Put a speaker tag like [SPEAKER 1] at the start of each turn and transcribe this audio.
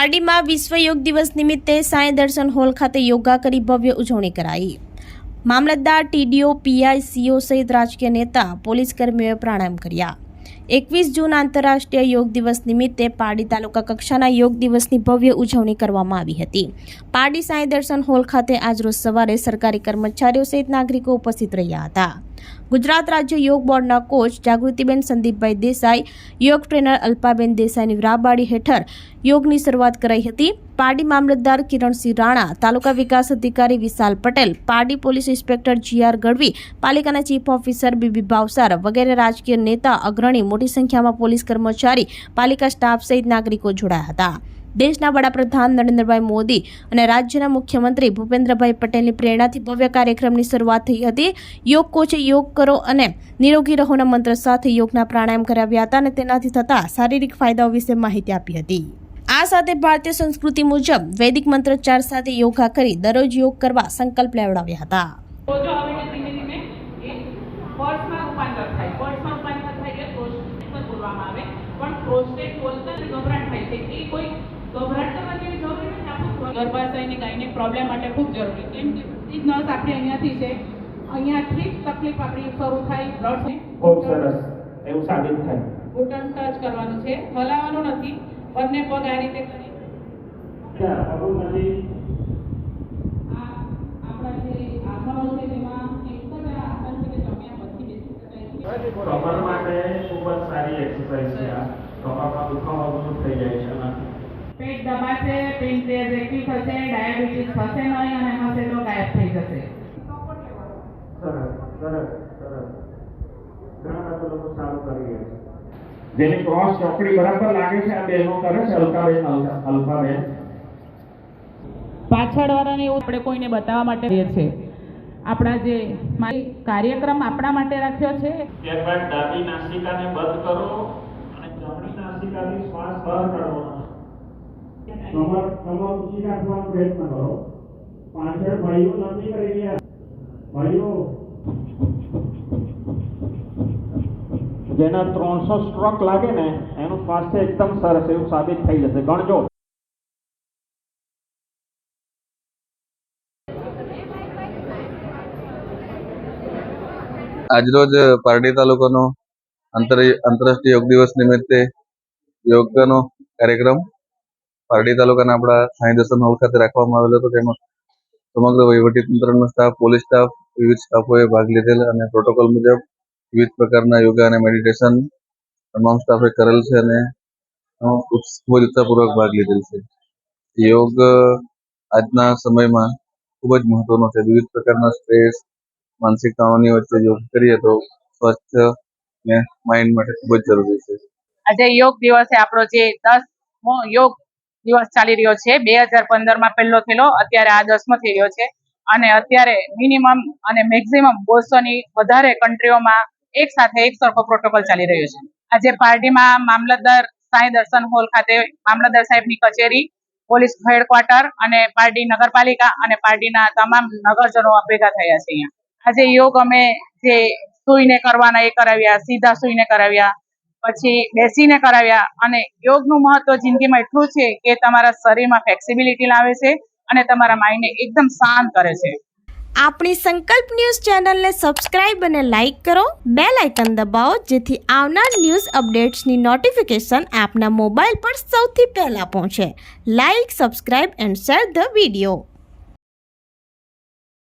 [SPEAKER 1] પારડીમાં વિશ્વ યોગ દિવસ નિમિત્તે સાંઈ દર્શન હોલ ખાતે યોગા કરી ભવ્ય ઉજવણી કરાઈ. મામલતદાર, ટીડીઓ, પીઆઈ, સીઓ સહિત રાજકીય નેતા, પોલીસ કર્મીઓએ પ્રાણાયામ કર્યા. એકવીસ જૂન આંતરરાષ્ટ્રીય યોગ દિવસ નિમિત્તે પારડી તાલુકા કક્ષાના યોગ દિવસની ભવ્ય ઉજવણી કરવામાં આવી હતી. પારડી સાંઈ દર્શન હોલ ખાતે આજરોજ સવારે સરકારી કર્મચારીઓ સહિત નાગરિકો ઉપસ્થિત રહ્યા હતા. ગુજરાત રાજ્ય યોગ બોર્ડના કોચ જાગૃતિબેન સંદીપભાઈ દેસાઈ, યોગ ટ્રેનર અલ્પાબેન દેસાઈની રાબાડી હેઠળ યોગની શરૂઆત કરાઈ હતી. પારડી મામલતદાર કિરણસિંહ રાણા, તાલુકા વિકાસ અધિકારી Vishal Patel, Pardi police inspector GR Gadhvi, પાલિકાના ચીફ ઓફિસર બીબી ભાવસાર વગેરે રાજકીય નેતા, અગ્રણી, મોટી સંખ્યામાં પોલીસ કર્મચારી, પાલિકા સ્ટાફ સહિત નાગરિકો જોડાયા હતા. દેશના વડાપ્રધાન નરેન્દ્રભાઈ મોદી અને રાજ્યના મુખ્યમંત્રી ભૂપેન્દ્રભાઈ પટેલની પ્રેરણાથી ભવ્ય કાર્યક્રમની શરૂઆત થઈ હતી. યોગ કોચે યોગ કરો અને નિરોગી રહોના મંત્ર સાથે યોગના પ્રાણાયામ કરાવ્યા હતા અને તેનાથી થતા શારીરિક ફાયદાઓ વિશે માહિતી આપી હતી. આ સાથે ભારતીય સંસ્કૃતિ મુજબ વૈદિક મંત્રોચ્ચાર સાથે યોગા કરી દરરોજ યોગ કરવા સંકલ્પ લેવડાવ્યા હતા
[SPEAKER 2] સોજો આવે ને ધીમે ધીમે એ પર્સમાં રૂપાંતર થાય પર્સમાં રૂપાંતર થાય એટલે પ્રોસ્ટેટ બોલવામાં આવે પણ પ્રોસ્ટેટ બોલતા જ ગભરાટ થાય છે એ કોઈ ગભરાટ કરવા જેવી જરૂરી નથી આપણું ગર્ભાશયની ગાયનિક પ્રોબ્લેમ માટે ખૂબ જરૂરી કેમ કે બધી જ નસ આપણી અહીંયાથી છે. અહીંયાથી જ તકલીફ આપણી શરૂ થાય બ્લડ
[SPEAKER 3] ખૂબ સરસ. એવું સાબિત થાય.
[SPEAKER 2] ઘૂંટણ ટચ કરવાનું છે. હલાવવાનું નથી. બંને પગ આ રીતે કરી.
[SPEAKER 3] કમર માટે ખૂબ જ સારી એક્સરસાઇઝ છે આ. કમરમાં દુખાવો દૂર થઈ જાય છે
[SPEAKER 2] પેટ દબાશે પેનક્રિયાસ એક્ટિવ થશે ડાયાબિટીસ થશે નહીં અને હશે તો ગાયબ થઈ જશે.
[SPEAKER 3] જેની ક્રોસ ચોકડી બરાબર લાગે છે આ બેનો કરે છે અલકાબેન અલકા- અલ્પાબેન
[SPEAKER 2] પાછળ વાળાને એવું આપણે કોઈને બતાવવા માટે છે આપણા જે મારી કાર્યક્રમ આપણા માટે રાખ્યો છે.
[SPEAKER 3] ત્યારબાદ ડાબી નાસિકાને બંધ કરો અને જમણી નાસિકાથી શ્વાસ બહાર કાઢવાનો કમર કમર ઊંચી રાખવાનો પ્રયત્ન કરો. પાછળ ભાઈઓ નથી કરી રહ્યા. ભાઈઓ. જેના ત્રણસો સ્ટ્રોક લાગે ને એનું સ્વાસ્થ્ય એકદમ સરસ એવું સાબિત થઈ જશે. ગણજો.
[SPEAKER 4] આજરોજ પારડી તાલુકાનો આંતર આંતરરાષ્ટ્રીય યોગ દિવસ નિમિત્તે યોગનો કાર્યક્રમ પારડી તાલુકાના આપણા સાંઈ દર્શન હોલ ખાતે રાખવામાં આવેલો હતો. તેમાં સમગ્ર વહીવટી તંત્રનો સ્ટાફ પોલીસ સ્ટાફ વિવિધ સ્ટાફોએ ભાગ લીધેલ અને પ્રોટોકોલ મુજબ વિવિધ પ્રકારના યોગા અને મેડિટેશન તમામ સ્ટાફે કરેલ છે અને ખૂબ જ ભાગ લીધેલ છે. યોગ આજના સમયમાં ખૂબ જ મહત્વનો છે. વિવિધ પ્રકારના સ્ટ્રેસ, માનસિક તણાવની વચ્ચે યોગ કરીએ તો સ્વસ્થ ને માઇન્ડ માટે ખૂબ જ જરૂરી છે.
[SPEAKER 5] આજે યોગ દિવસે આપણો જે દસ યોગ દિવસ ચાલી રહ્યો છે. બે હજાર પંદરમાં પહેલો થયેલો, અત્યારે આ દસમો થઈ રહ્યો છે. અને અત્યારે મિનિમમ અને મેક્સિમમ બસોની વધારે કન્ટ્રીઓમાં એક સાથે એક સરખો પ્રોટોકોલ ચાલી રહ્યો છે. આજે પાર્ટીમાં મામલતદાર સાંઈ દર્શન હોલ ખાતે મામલતદાર સાહેબની કચેરી, પોલીસ હેડક્વાર્ટર અને પાર્ટી નગરપાલિકા અને પાર્ટીના તમામ નગરજનો ભેગા થયા છે અહીંયા. આજે યોગ અમે જે સુઈને કરવાના એ કરાવ્યા, સીધા સુઈને કરાવ્યા. પછી બેસીને કરાવ્યા અને યોગનું મહત્વ જિંદગીમાં એટલું છે કે તમારા શરીરમાં ફ્લેક્સિબિલિટી લાવે છે અને તમારા માઇન્ડને એકદમ શાંત કરે છે.
[SPEAKER 1] આપણી સંકલ્પ ન્યૂઝ ચેનલને સબસ્ક્રાઇબ અને લાઇક કરો. બે લાઇકન દબાવો જેથી આવનાર ન્યૂઝ અપડેટ્સની નોટિફિકેશન આપના મોબાઈલ પર સૌથી પહેલાં પહોંચે. Like subscribe and share the video